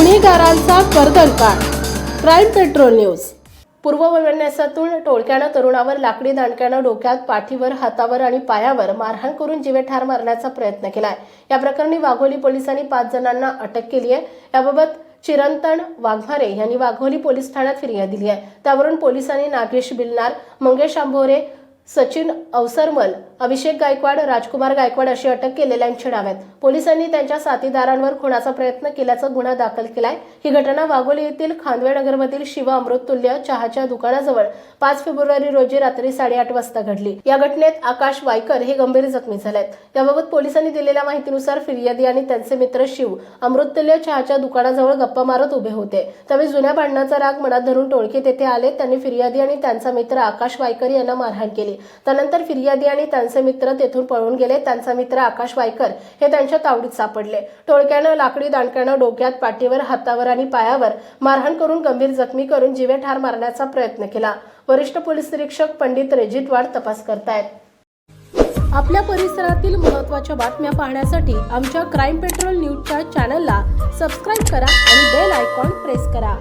गुन्हेगारांचा कर्दनकाळ crime patrol news. पूर्व वैमनस्यातून टोळक्यानं तरुणावर लाकडी दांडक्यानं डोक्यात पाठीवर हातावर आणि पायावर मारहाण करून जीवे ठार मारण्याचा प्रयत्न केलाय. या प्रकरणी वाघोली पोलिसांनी पाच जणांना अटक केली आहे याबाबत चिरंतन वाघमारे यांनी वाघोली पोलीस ठाण्यात फिर्याद दिली आहे त्यावरून पोलिसांनी नागेश बिलनार मंगेश आंभोरे सचिन अवसरमल अभिषेक गायकवाड राजकुमार गायकवाड अशी अटक केलेल्यांची नाव आहेत पोलिसांनी त्यांच्या साथीदारांवर खुनाचा प्रयत्न केल्याचा गुन्हा दाखल केलाय. ही घटना वाघोली येथील खांदवे नगरमधील शिव अमृततुल्य चहाच्या दुकानाजवळ पाच फेब्रुवारी रोजी रात्री साडेआठ वाजता घडली. या घटनेत आकाश वायकर हे गंभीर जखमी झालेत. याबाबत पोलिसांनी दिलेल्या माहितीनुसार फिर्यादी आणि त्यांचे मित्र शिव अमृततुल्य चहाच्या दुकानाजवळ गप्पा मारत उभे होते. त्यावेळी जुन्या भांडणाचा राग मनात धरून टोळके तेथे आले. त्यांनी फिर्यादी आणि त्यांचा मित्र आकाश वायकर यांना मारहाण केली. त्यानंतर फिर्यादी आणि त्यांचे मित्र तेथून पळून गेले. त्यांचा मित्र आकाश वायकर हे त्यांच्या तावडीत सापडले. टोळक्यानं लाकडी दांडक्यानं डोक्यात पाठीवर हातावर आणि पायावर मारहाण करून गंभीर जखमी करून जीवे ठार मारण्याचा प्रयत्न केला. वरिष्ठ पोलीस निरीक्षक पंडित रेजितवाड तपास करतायत. आपल्या परिसरातील महत्त्वाच्या बातम्या पाहण्यासाठी आमच्या क्राईम पेट्रोल न्यूजच्या चॅनलला सबस्क्राईब करा आणि बेल आयकॉन प्रेस करा.